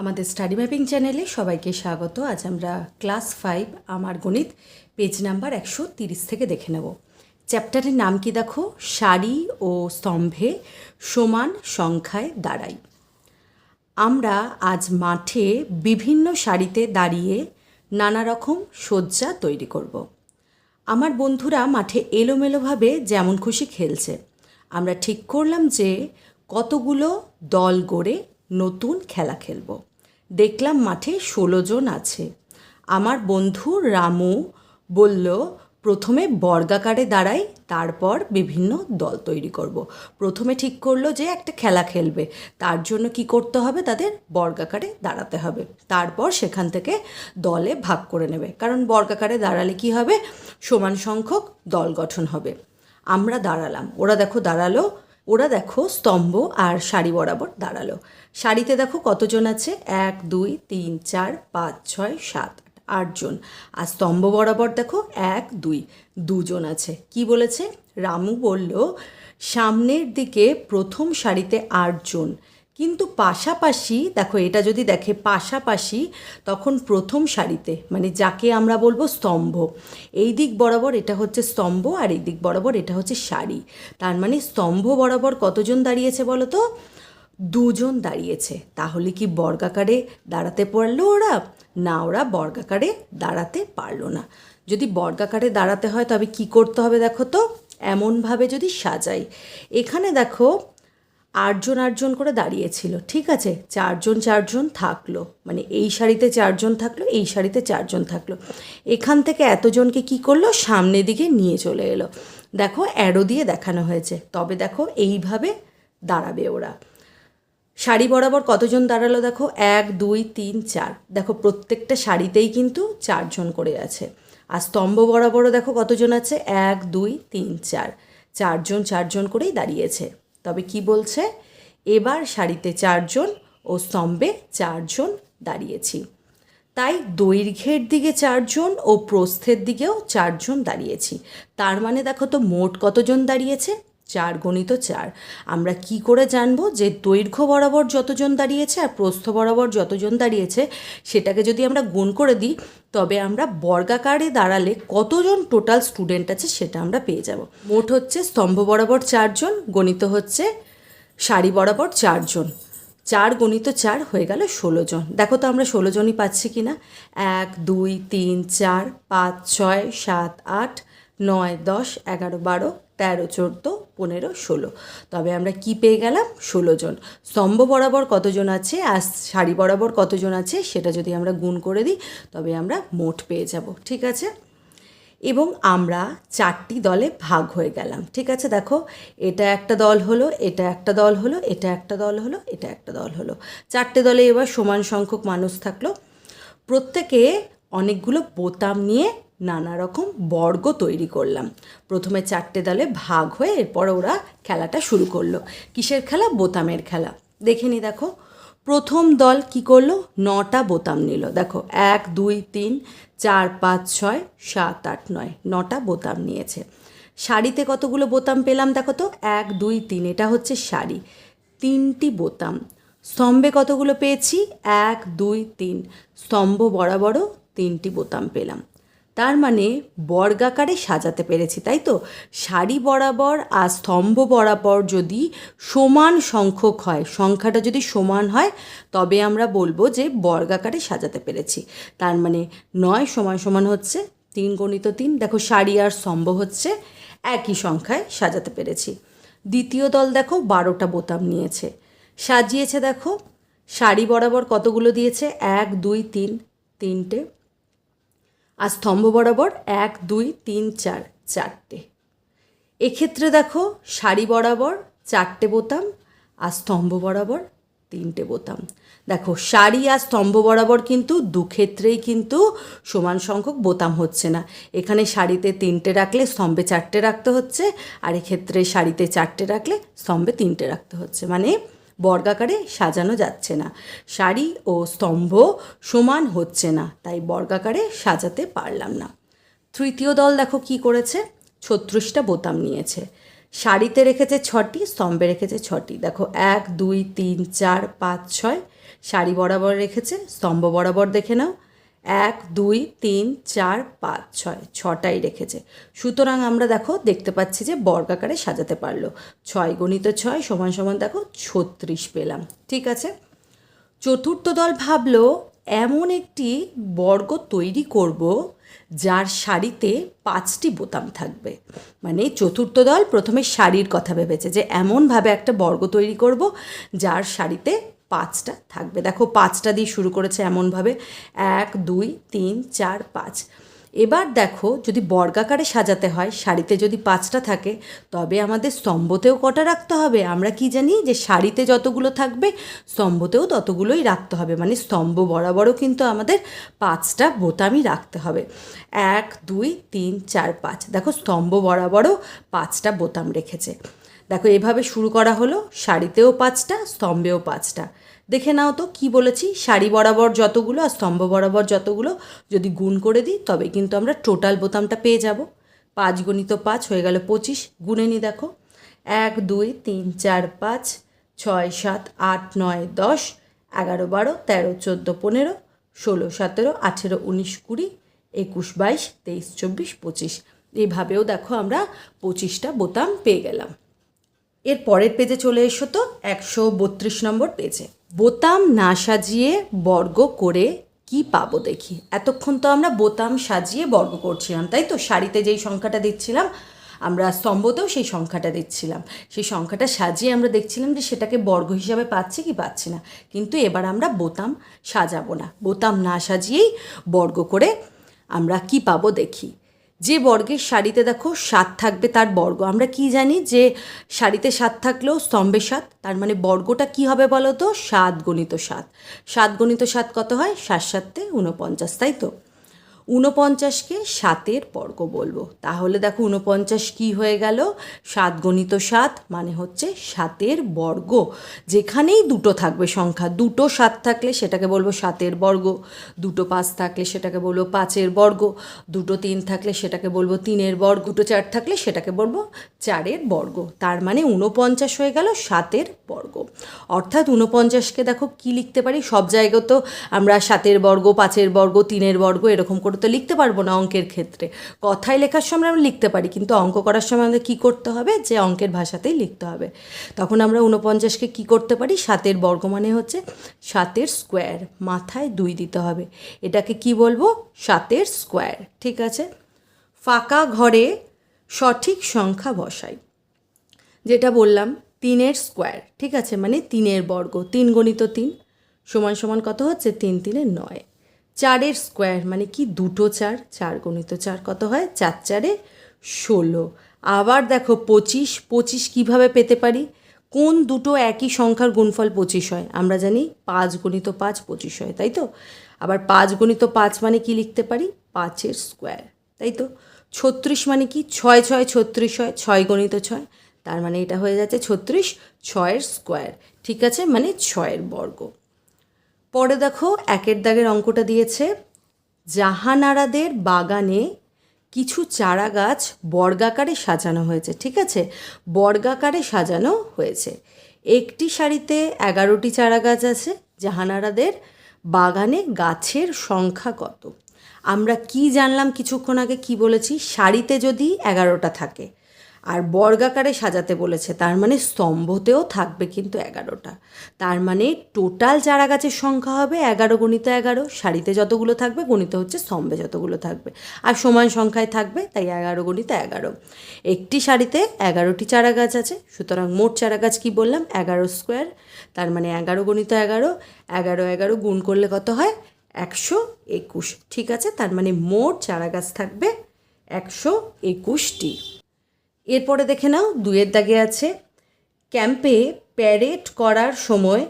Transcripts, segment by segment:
আমাদের study mapping চ্যানেলে সবাইকে স্বাগত। আজ আমরা ক্লাস ফাইভ, আমার গণিত, পেজ নাম্বার একশো তিরিশ থেকে দেখে নেব। চ্যাপ্টারের নাম কি দেখো? সারি ও স্তম্ভে সমান সংখ্যায় দাঁড়াই। আমরা আজ মাঠে বিভিন্ন সারিতে দাঁড়িয়ে নানা রকম সজ্জা তৈরি করব। আমার বন্ধুরা মাঠে এলোমেলোভাবে যেমন খুশি খেলছে। আমরা ঠিক করলাম যে কতগুলো দল গড়ে নতুন খেলা খেলব। দেখলাম মাঠে ষোলো জন আছে। আমার বন্ধু রামু বলল, প্রথমে বর্গাকারে দাঁড়াই, তারপর বিভিন্ন দল তৈরি করব। প্রথমে ঠিক করল যে একটা খেলা খেলবে। তার জন্য কি করতে হবে তাদের? বর্গাকারে দাঁড়াতে হবে। তারপর সেখান থেকে দলে ভাগ করে নেবে। কারণ বর্গাকারে দাঁড়ালে কি হবে? সমান সংখ্যক দল গঠন হবে। আমরা দাঁড়ালাম। ওরা দেখো দাঁড়াল। ওরা দেখো স্তম্ভ আর শাড়ি বরাবর দাঁড়াল। শাড়িতে দেখো কতজন আছে? এক, দুই, তিন, চার, পাঁচ, ছয়, সাত, আট আটজন আর স্তম্ভ বরাবর দেখো এক, দুই, দুজন আছে। কি বলেছে? রামু বলল, সামনের দিকে প্রথম শাড়িতে আটজন কিন্তু পাশাপাশি, দেখো এটা যদি দেখে পাশাপাশি, তখন প্রথম সারিতে মানে যাকে আমরা বলব স্তম্ভ, এই দিক বরাবর এটা হচ্ছে স্তম্ভ আর এই দিক বরাবর এটা হচ্ছে সারি। তার মানে স্তম্ভ বরাবর কতজন দাঁড়িয়েছে বলো তো দুজন দাঁড়িয়েছে। তাহলে কি বর্গাকারে দাঁড়াতে পারল ওরা? না, ওরা বর্গাকারে দাঁড়াতে পারল না। যদি বর্গাকারে দাঁড়াতে হয় তবে কি করতে হবে দেখো তো? এমনভাবে যদি সাজাই। এখানে দেখো আটজন আটজন করে দাঁড়িয়েছিল, ঠিক আছে? চারজন চারজন থাকল মানে এই শাড়িতে চারজন থাকল, এই শাড়িতে চারজন থাকল। এখান থেকে এতজনকে কি করল? সামনের দিকে নিয়ে চলে এলো। দেখো অ্যারো দিয়ে দেখানো হয়েছে। তবে দেখো, এইভাবে দাঁড়াবে ওরা। শাড়ি বরাবর কতজন দাঁড়াল দেখো? এক, দুই, তিন, চার। দেখো, প্রত্যেকটা শাড়িতেই কিন্তু চারজন করে আছে। আর স্তম্ভ বরাবরও দেখো কতজন আছে? এক, দুই, তিন, চার। চারজন চারজন করেই দাঁড়িয়েছে। তবে কি বলছে? এবার শাড়িতে চারজন ও স্তম্ভে চারজন দাঁড়িয়েছি। তাই দৈর্ঘ্যের দিকে চারজন ও প্রস্থের দিকেও চারজন দাঁড়িয়েছি। তার মানে দেখো তো মোট কতজন দাঁড়িয়েছে? চার গণিত চার। আমরা কি করে জানব যে দৈর্ঘ্য বরাবর যতজন দাঁড়িয়েছে আর প্রস্থ বরাবর যতজন দাঁড়িয়েছে, সেটাকে যদি আমরা গুণ করে দিই, তবে আমরা বর্গাকারে দাঁড়ালে কতজন টোটাল স্টুডেন্ট আছে সেটা আমরা পেয়ে যাব। মোট হচ্ছে স্তম্ভ বরাবর চারজন, গণিত হচ্ছে সারি বরাবর চারজন। চার গণিত চার হয়ে গেল ষোলো জন। দেখো তো আমরা ষোলো জনই পাচ্ছি কি না এক, দুই, তিন, চার, পাঁচ, ছয়, সাত, আট, নয়, দশ, এগারো, বারো, তেরো, চোদ্দ পনেরো, ষোলো। তবে আমরা কি পেয়ে গেলাম? ষোলো জন। স্তম্ভ বরাবর কতজন আছে? আর শাড়ি বরাবর কতজন আছে? সেটা যদি আমরা গুণ করে দিই, তবে আমরা মোট পেয়ে যাব, ঠিক আছে? এবং আমরা চারটি দলে ভাগ হয়ে গেলাম, ঠিক আছে? দেখো, এটা একটা দল হলো, এটা একটা দল হলো, এটা একটা দল হলো, এটা একটা দল হলো। চারটে দলে এবার সমান সংখ্যক মানুষ থাকল। প্রত্যেকে অনেকগুলো বোতাম নিয়ে নানা রকম বর্গ তৈরি করলাম। প্রথমে চারটে দলে ভাগ হয়ে এরপর ওরা খেলাটা শুরু করল। কিসের খেলা? বোতামের খেলা। দেখে নি দেখো, প্রথম দল কি করল? নটা বোতাম নিল। দেখো, এক, দুই, তিন, চার, পাঁচ, ছয়, সাত, আট, নয়, নটা বোতাম নিয়েছে। শাড়িতে কতগুলো বোতাম পেলাম দেখো তো? এক, দুই, তিন, এটা হচ্ছে শাড়ি তিনটি বোতাম। স্তম্ভে কতগুলো পেয়েছি? এক, দুই, তিন। স্তম্ভ বরাবরও তিনটি বোতাম পেলাম। তার মানে বর্গাকারে সাজাতে পেরেছি, তাই তো? সারি বরাবর আর স্তম্ভ বরাবর যদি সমান সংখ্যক হয়, সংখ্যাটা যদি সমান হয়, তবে আমরা বলব যে বর্গাকারে সাজাতে পেরেছি। তার মানে নয় সমান সমান হচ্ছে তিন গণিত তিন। দেখো সারি আর স্তম্ভ হচ্ছে একই সংখ্যায় সাজাতে পেরেছি। দ্বিতীয় দল দেখো বারোটা বোতাম নিয়েছে। সাজিয়েছে দেখো, সারি বরাবর কতগুলো দিয়েছে? এক, দুই, তিন। তিনটে আর স্তম্ভ বরাবর এক, দুই, তিন, চার, চারটে। এক্ষেত্রে দেখো শাড়ি বরাবর চারটে বোতাম আর স্তম্ভ বরাবর তিনটে বোতাম। দেখো শাড়ি আর স্তম্ভ বরাবর কিন্তু দু ক্ষেত্রেই কিন্তু সমান সংখ্যক বোতাম হচ্ছে না। এখানে শাড়িতে তিনটে রাখলে স্তম্ভে চারটে রাখতে হচ্ছে আর এক্ষেত্রে শাড়িতে চারটে রাখলে স্তম্ভে তিনটে রাখতে হচ্ছে। মানে বর্গাকারে সাজানো যাচ্ছে না। শাড়ি ও স্তম্ভ সমান হচ্ছে না, তাই বর্গাকারে সাজাতে পারলাম না। তৃতীয় দল দেখো কি করেছে? ছত্রিশটা বোতাম নিয়েছে। শাড়িতে রেখেছে ছটি, স্তম্ভে রেখেছে ছটি। দেখো, এক, দুই, তিন, চার, পাঁচ, ছয়। শাড়ি বরাবর রেখেছে, স্তম্ভ বরাবর দেখে নাও। এক, দুই, তিন, চার, পাঁচ, ছয়, ছটাই রেখেছে। সুতরাং আমরা দেখো, দেখতে পাচ্ছি যে বর্গাকারে সাজাতে পারল। ছয় গণিত ছয় সমান সমান দেখো, ছত্রিশ পেলাম। ঠিক আছে? চতুর্থ দল ভাবলো, এমন একটি বর্গ তৈরি করব, যার শাড়িতে পাঁচটি বোতাম থাকবে। মানে চতুর্থ দল প্রথমে শাড়ির কথা ভেবেছে যে, এমনভাবে একটা বর্গ তৈরি করব, যার সারিতে পাঁচটা থাকবে। দেখো পাঁচটা দিয়ে শুরু করেছে এমনভাবে। এক, দুই, তিন, চার, পাঁচ। এবার দেখো যদি বর্গাকারে সাজাতে হয়, শাড়িতে যদি পাঁচটা থাকে, তবে আমাদের স্তম্ভতেও কটা রাখতে হবে? আমরা কি জানি যে শাড়িতে যতগুলো থাকবে, স্তম্ভতেও ততগুলোই রাখতে হবে। মানে স্তম্ভ বরাবরও কিন্তু আমাদের পাঁচটা বোতামই রাখতে হবে। এক, দুই, তিন, চার, পাঁচ। দেখো স্তম্ভ বরাবরও পাঁচটা বোতাম রেখেছে। দেখো এভাবে শুরু করা হলো। শাড়িতেও পাঁচটা, স্তম্ভেও পাঁচটা। দেখে নাও তো, কি বলেছি? শাড়ি বরাবর যতগুলো আর স্তম্ভ বরাবর যতগুলো, যদি গুণ করে দিই, তবে কিন্তু আমরা টোটাল বোতামটা পেয়ে যাব। পাঁচ গণিত পাঁচ হয়ে গেল পঁচিশ গুণে নি দেখো। এক, দুই, তিন, চার, পাঁচ, ছয়, সাত, আট, নয়, দশ, এগারো, বারো, তেরো, চোদ্দ, পনেরো, ষোলো, সতেরো, আঠেরো, উনিশ, কুড়ি, একুশ, বাইশ, তেইশ, চব্বিশ, পঁচিশ। এইভাবেও দেখো আমরা পঁচিশটা বোতাম পেয়ে গেলাম। এর পরের পেজে চলে এসো তো, একশো বত্রিশ নম্বর পেজে বোতাম না সাজিয়ে বর্গ করে কি পাবো দেখি? এতক্ষণ তো আমরা বোতাম সাজিয়ে বর্গ করছিলাম, তাই তো? শাড়িতে যেই সংখ্যাটা দিচ্ছিলাম, আমরা স্তম্ভতেও সেই সংখ্যাটা দিচ্ছিলাম। সেই সংখ্যাটা সাজিয়ে আমরা দেখছিলাম যে সেটাকে বর্গ হিসাবে পাচ্ছি কি পাচ্ছি না। কিন্তু এবার আমরা বোতাম সাজাবো না। বোতাম না সাজিয়েই বর্গ করে আমরা কি পাবো দেখি? যে বর্গের শাড়িতে দেখো সাত থাকবে তার বর্গ। আমরা কি জানি যে শাড়িতে সাত থাকলেও স্তম্ভে সাত, তার মানে বর্গটা কি হবে বলো তো সাত গণিত সাত। সাত গণিত সাত কত হয়? সাত সাতে ঊনপঞ্চাশ, তাই তো? ঊনপঞ্চাশকে সাতের বর্গ বলব। তাহলে দেখো ঊনপঞ্চাশ কি হয়ে গেল? সাত গণিত সাত মানে হচ্ছে সাতের বর্গ। যেখানেই দুটো থাকবে সংখ্যা, দুটো সাত থাকলে সেটাকে বলব সাতের বর্গ, দুটো পাঁচ থাকলে সেটাকে বলব পাঁচের বর্গ, দুটো তিন থাকলে সেটাকে বলব তিনের বর্গ, দুটো চার থাকলে সেটাকে বলব চারের বর্গ। তার মানে ঊনপঞ্চাশ হয়ে গেল সাতের বর্গ। অর্থাৎ ঊনপঞ্চাশকে দেখো কি লিখতে পারি? সব জায়গায় তো আমরা সাতের বর্গ, পাঁচের বর্গ, তিনের বর্গ এরকম করে তো লিখতে পারব না অঙ্কের ক্ষেত্রে। কথায় লেখার সময় আমরা লিখতে পারি, কিন্তু অঙ্ক করার সময় আমাদের কী করতে হবে? যে অঙ্কের ভাষাতেই লিখতে হবে। তখন আমরা ঊনপঞ্চাশকে কী করতে পারি? সাতের বর্গ মানে হচ্ছে সাতের স্কোয়ার মাথায় দুই দিতে হবে। এটাকে কি বলব? সাতের স্কোয়ার ঠিক আছে? ফাঁকা ঘরে সঠিক সংখ্যা বসাই। যেটা বললাম, তিনের স্কোয়ার ঠিক আছে? মানে তিনের বর্গ, তিন গণিত তিন, সমান সমান কত হচ্ছে? তিন তিনে নয়। চারের স্কোয়ার মানে কি? দুটো চার চার গণিত চার কত হয়? চার চারে ষোলো। আবার দেখো পঁচিশ পঁচিশ কীভাবে পেতে পারি? কোন দুটো একই সংখ্যার গুণফল পঁচিশ হয়? আমরা জানি পাঁচ গণিত পাঁচ পঁচিশ হয়, তাই তো? আবার পাঁচ গণিত পাঁচ মানে কি লিখতে পারি? পাঁচের স্কোয়ার, তাই তো? ছত্রিশ মানে কি? ছয় ছয়, ছত্রিশ হয়, ছয় গণিত ছয়। তার মানে এটা হয়ে যাচ্ছে ছত্রিশ, ছয়ের স্কোয়ার। ঠিক আছে? মানে ছয়ের বর্গ। পরে দেখো একের দাগের অঙ্কটা দিয়েছে। জাহানারাদের বাগানে কিছু চারা গাছ বর্গাকারে সাজানো হয়েছে, ঠিক আছে? বর্গাকারে সাজানো হয়েছে। একটি সারিতে এগারোটি চারা গাছ আছে, জাহানারাদের বাগানে গাছের সংখ্যা কত? আমরা কি জানলাম কিছুক্ষণ আগে, কি বলেছি? সারিতে যদি এগারোটা থাকে আর বর্গাকারে সাজাতে বলেছে, তার মানে স্তম্ভতেও থাকবে কিন্তু এগারোটা। তার মানে টোটাল চারা গাছের সংখ্যা হবে এগারো গণিত এগারো শাড়িতে যতগুলো থাকবে গণিত হচ্ছে স্তম্ভে যতগুলো থাকবে। আর সমান সংখ্যায় থাকবে তাই এগারো গণিত এগারো। একটি শাড়িতে এগারোটি চারা গাছ আছে, সুতরাং মোট চারা গাছ কী বললাম? এগারো স্কোয়ার, তার মানে এগারো গণিত এগারো এগারো এগারো গুণ করলে কত হয়? একশো একুশ। ঠিক আছে, তার মানে মোট চারা গাছ থাকবে একশো একুশটি। এরপরে দেখে নাও, দুয়ের দাগে আছে। ক্যাম্পে প্যারেড করার সময়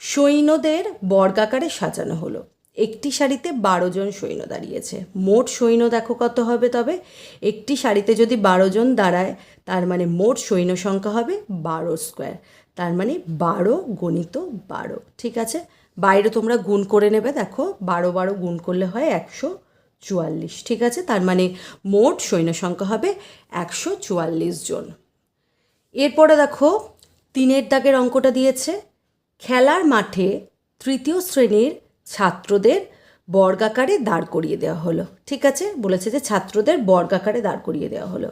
সৈন্যদের বর্গাকারে সাজানো হলো। একটি সারিতে বারো জন সৈন্য দাঁড়িয়েছে। মোট সৈন্য দেখো কত হবে তবে? একটি সারিতে যদি বারো জন দাঁড়ায়, তার মানে মোট সৈন্য সংখ্যা হবে বারো স্কোয়ার। তার মানে বারো গণিত বারো। ঠিক আছে? বাইরে তোমরা গুণ করে নেবে, দেখো। বারো বারো গুণ করলে হয় একশো চুয়াল্লিশ, ঠিক আছে? তার মানে মোট সৈন্য সংখ্যা হবে একশো চুয়াল্লিশ জন। এরপরে দেখো, তিনের দাগের অঙ্কটা দিয়েছে। খেলার মাঠে তৃতীয় শ্রেণির ছাত্রদের বর্গাকারে দাঁড় করিয়ে দেওয়া হলো, ঠিক আছে? বলেছে যে ছাত্রদের বর্গাকারে দাঁড় করিয়ে দেওয়া হলো।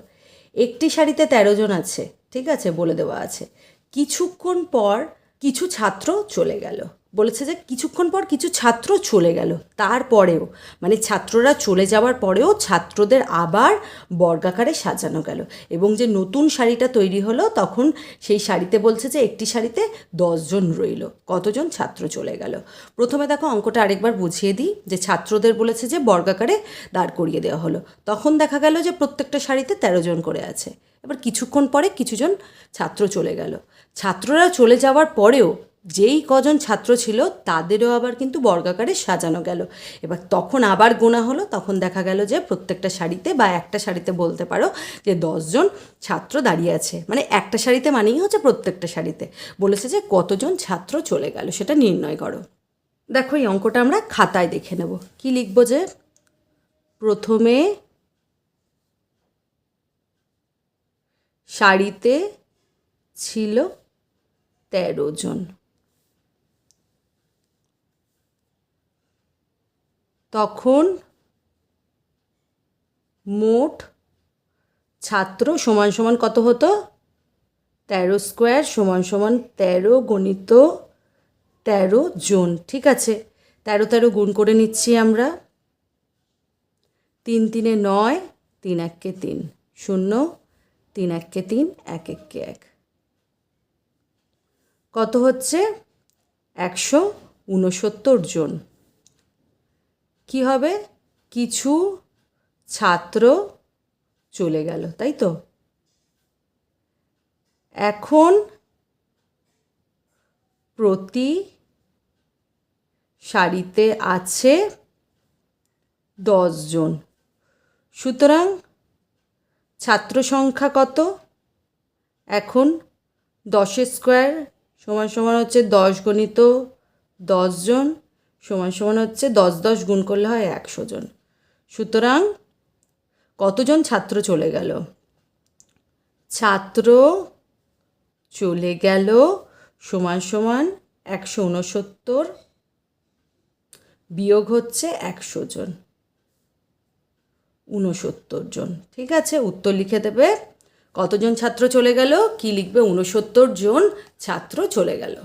একটি সারিতে তেরো জন আছে, ঠিক আছে? বলে দেওয়া আছে। কিছুক্ষণ পর কিছু ছাত্র চলে গেল। বলেছে যে কিছুক্ষণ পর কিছু ছাত্র চলে গেল। তারপরেও মানে ছাত্ররা চলে যাওয়ার পরেও ছাত্রদের আবার বর্গাকারে সাজানো গেল এবং যে নতুন শাড়িটা তৈরি হলো তখন সেই শাড়িতে বলছে যে একটি শাড়িতে দশজন রইল, কতজন ছাত্র চলে গেল। প্রথমে দেখো অঙ্কটা আরেকবার বুঝিয়ে দিই, যে ছাত্রদের বলেছে যে বর্গাকারে দাঁড় করিয়ে দেওয়া হলো। তখন দেখা গেল যে প্রত্যেকটা শাড়িতে তেরো জন করে আছে। এবার কিছুক্ষণ পরে কিছুজন ছাত্র চলে গেল। ছাত্ররা চলে যাওয়ার পরেও যেই কজন ছাত্র ছিল তাদেরও আবার কিন্তু বর্গাকারে সাজানো গেল। এবার তখন আবার গোনা হলো, তখন দেখা গেল যে প্রত্যেকটা শাড়িতে বা একটা শাড়িতে বলতে পারো যে দশজন ছাত্র দাঁড়িয়ে আছে। মানে একটা শাড়িতে মানেই হচ্ছে প্রত্যেকটা শাড়িতে। বলেছে যে কতজন ছাত্র চলে গেল, সেটা নির্ণয় করো। দেখো এই অঙ্কটা আমরা খাতায় দেখে নেব। কি লিখব যে? প্রথমে শাড়িতে ছিল তেরো জন। তখন মোট ছাত্র সমান সমান কত হতো? তেরো স্কোয়ার সমান সমান তেরো গণিত তেরো জন, ঠিক আছে? তেরো তেরো গুণ করে নিচ্ছি আমরা। তিন তিনে নয়, তিন এককে তিন, শূন্য, তিন এককে তিন, এক এককে এক। কত হচ্ছে? একশো ঊনসত্তর জন। কি হবে? কিছু ছাত্র চলে গেল, তাই তো? এখন প্রতি সারিতে আছে জন। সুতরাং ছাত্র সংখ্যা কত? এখন দশের স্কোয়ার সমান সমান হচ্ছে দশ গণিত জন। সমান সমান হচ্ছে দশ দশ গুণ করলে হয় একশো জন। সুতরাং কতজন ছাত্র চলে গেল? ছাত্র চলে গেল সমান সমান একশো উনসত্তর বিয়োগ হচ্ছে একশো জন উনসত্তর জন। ঠিক আছে? উত্তর লিখে দেবে, কতজন ছাত্র চলে গেল? কি লিখবে? উনসত্তর জন ছাত্র চলে গেল।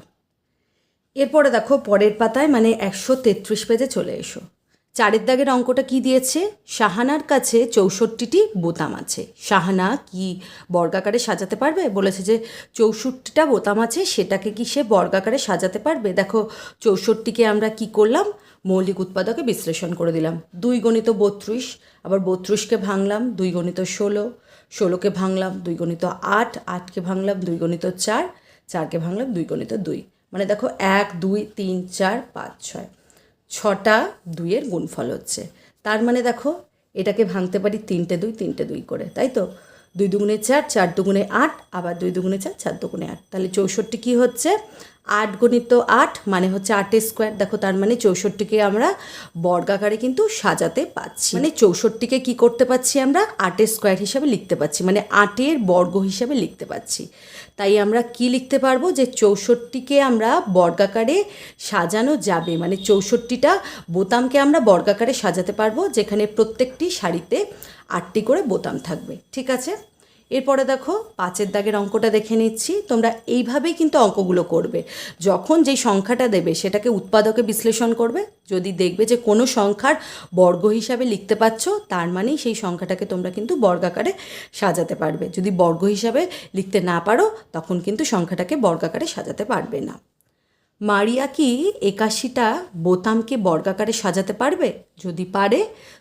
এরপরে দেখো পরের পাতায় মানে একশো তেত্রিশ পেজে চলে এসো। চারের দাগের অঙ্কটা কি দিয়েছে? শাহানার কাছে চৌষট্টিটি বোতাম আছে। শাহানা কি বর্গাকারে সাজাতে পারবে? বলেছে যে চৌষট্টিটা বোতাম আছে, সেটাকে কি সে বর্গাকারে সাজাতে পারবে? দেখো চৌষট্টিকে আমরা কি করলাম? মৌলিক উৎপাদকে বিশ্লেষণ করে দিলাম। দুই গণিত বত্রিশ, আবার বত্রিশকে ভাঙলাম, দুই গণিত ষোলো, ষোলোকে ভাঙলাম, দুই গণিত আট, আটকে ভাঙলাম, দুই গণিত চার, চারকে ভাঙলাম, দুই গণিত দুই। মানে দেখো এক, দুই, তিন, চার, পাঁচ, ছয়। ছটা দুইয়ের গুণফল হচ্ছে। তার মানে দেখো এটাকে ভাঙতে পারি তিনটে দুই তিনটে দুই করে, তাই তো? দুই দুগুণে চার চার দুগুণে আট, আবার দুই দুগুণে চার চার দুগুণে আট। তাহলে চৌষট্টি কী হচ্ছে? আট গণিত আট মানে হচ্ছে আটের স্কোয়ার দেখো তার মানে চৌষট্টিকে আমরা বর্গাকারে কিন্তু সাজাতে পাচ্ছি মানে চৌষট্টিকে কি করতে পাচ্ছি আমরা? আটের স্কোয়ার হিসাবে লিখতে পাচ্ছি মানে আটের বর্গ হিসাবে লিখতে পাচ্ছি তাই আমরা কি লিখতে পারব? যে চৌষট্টিকে আমরা বর্গাকারে সাজানো যাবে। মানে চৌষট্টিটা বোতামকে আমরা বর্গাকারে সাজাতে পারব, যেখানে প্রত্যেকটি শাড়িতে আটটি করে বোতাম থাকবে, ঠিক আছে? এরপরে দেখো, পাঁচের দাগের অঙ্কটা দেখে নিচ্ছি। তোমরা এইভাবেই কিন্তু অঙ্কগুলো করবে। যখন যেই সংখ্যাটা দেবে, সেটাকে উৎপাদকে বিশ্লেষণ করবে। যদি দেখবে যে কোনো সংখ্যার বর্গ হিসাবে লিখতে পাচ্ছ তার মানেই সেই সংখ্যাটাকে তোমরা কিন্তু বর্গাকারে সাজাতে পারবে। যদি বর্গ হিসাবে লিখতে না পারো, তখন কিন্তু সংখ্যাটাকে বর্গাকারে সাজাতে পারবে না। মারিয়া কি একাশিটা বোতামকে বর্গাকারে সাজাতে পারবে? যদি পারে,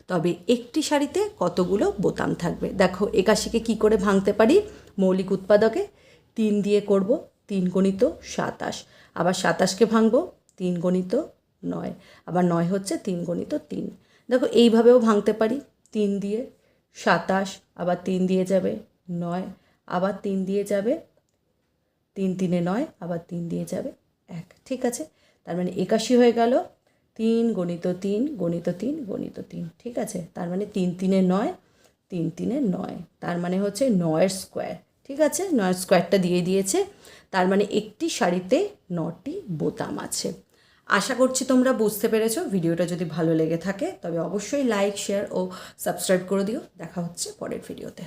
তবে একটি শাড়িতে কতগুলো বোতাম থাকবে? দেখো, একাশিকে কি করে ভাঙতে পারি? মৌলিক উৎপাদকে তিন দিয়ে করব, তিন গণিত সাতাশ। আবার সাতাশকে ভাঙবো, তিন গণিত নয়। আবার নয় হচ্ছে তিন গণিত তিন। দেখো, এইভাবেও ভাঙতে পারি। তিন দিয়ে সাতাশ, আবার তিন দিয়ে যাবে নয়। আবার তিন দিয়ে যাবে তিন তিনে নয়, আবার তিন দিয়ে যাবে এক। ঠিক আছে? তার মানে একাশি হয়ে গেল। তিন গণিত তিন গণিত তিন গণিত তিন। ঠিক আছে? তার মানে তিন তিনে নয়, তিন তিনে নয়। তার মানে হচ্ছে নয়ের স্কোয়ার। ঠিক আছে? নয়ের স্কোয়ারটা দিয়ে দিয়েছে। তার মানে একটি শাড়িতে নটি বোতাম আছে। আশা করছি তোমরা বুঝতে পেরেছ। ভিডিওটা যদি ভালো লেগে থাকে, তবে অবশ্যই লাইক, শেয়ার ও সাবস্ক্রাইব করে দিও। দেখা হচ্ছে পরের ভিডিওতে।